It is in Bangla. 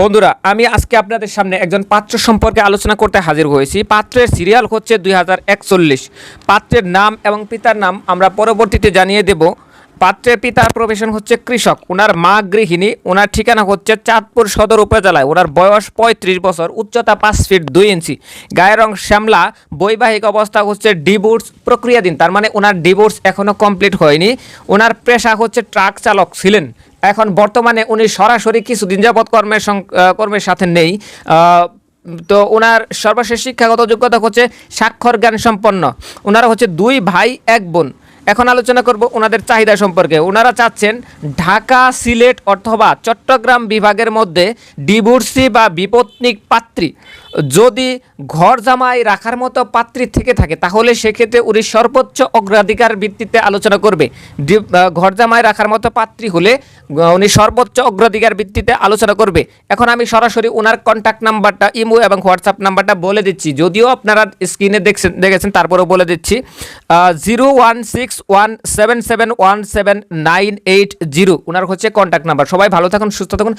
বন্ধুরা, আমি আজকে আপনাদের সামনে একজন পাত্র সম্পর্কে আলোচনা করতে হাজির হয়েছি। পাত্রের সিরিয়াল হচ্ছে দুই হাজার একচল্লিশ। পাত্রের নাম এবং পিতার নাম আমরা পরবর্তীতে জানিয়ে দেব। পাত্রের পিতার প্রফেশন হচ্ছে কৃষক। ওনার মা গৃহিণী ওনার ঠিকানা হচ্ছে চাঁদপুর সদর উপজেলায়। ওনার বয়স পঁয়ত্রিশ বছর, উচ্চতা পাঁচ ফিট দুই ইঞ্চি। গায়ের রং শ্যামলা, বৈবাহিক অবস্থা হচ্ছে ডিভোর্স প্রক্রিয়াধীন। তার মানে ওনার ডিভোর্স এখনও কমপ্লিট হয়নি। ওনার পেশা হচ্ছে ট্রাক চালক ছিলেন। এখন বর্তমানে উনি সরাসরি কিছুদিন যাবৎ কর্মের কর্মের সাথে নেই। তো ওনার সর্বশেষ শিক্ষাগত যোগ্যতা হচ্ছে স্বাক্ষর জ্ঞান সম্পন্ন ওনারা হচ্ছে দুই ভাই, এক বোন। এখন আলোচনা করব ওনাদের চাহিদা সম্পর্কে। ওনারা চাচ্ছেন ঢাকা, সিলেট অথবা চট্টগ্রাম বিভাগের মধ্যে ডিভোর্সি বা বিপত্নিক পাত্রী যদি ঘর জামাই রাখার মতো পাত্রী থেকে থাকে, তাহলে সেক্ষেত্রে উনি সর্বোচ্চ অগ্রাধিকার ভিত্তিতে আলোচনা করবে। ঘর জামাই রাখার মতো পাত্রী হলে উনি সর্বোচ্চ অগ্রাধিকার ভিত্তিতে আলোচনা করবে। এখন আমি সরাসরি ওনার কন্ট্যাক্ট নাম্বারটা, ইমো এবং হোয়াটসঅ্যাপ নাম্বারটা বলে দিচ্ছি। যদিও আপনারা স্ক্রিনে দেখছেন দেখেছেন, তারপরেও বলে দিচ্ছি। Zero one six one seven seven one seven nine eight zero ওনার হচ্ছে কন্ট্যাক্ট নাম্বার। সবাই ভালো থাকুন, সুস্থ থাকুন।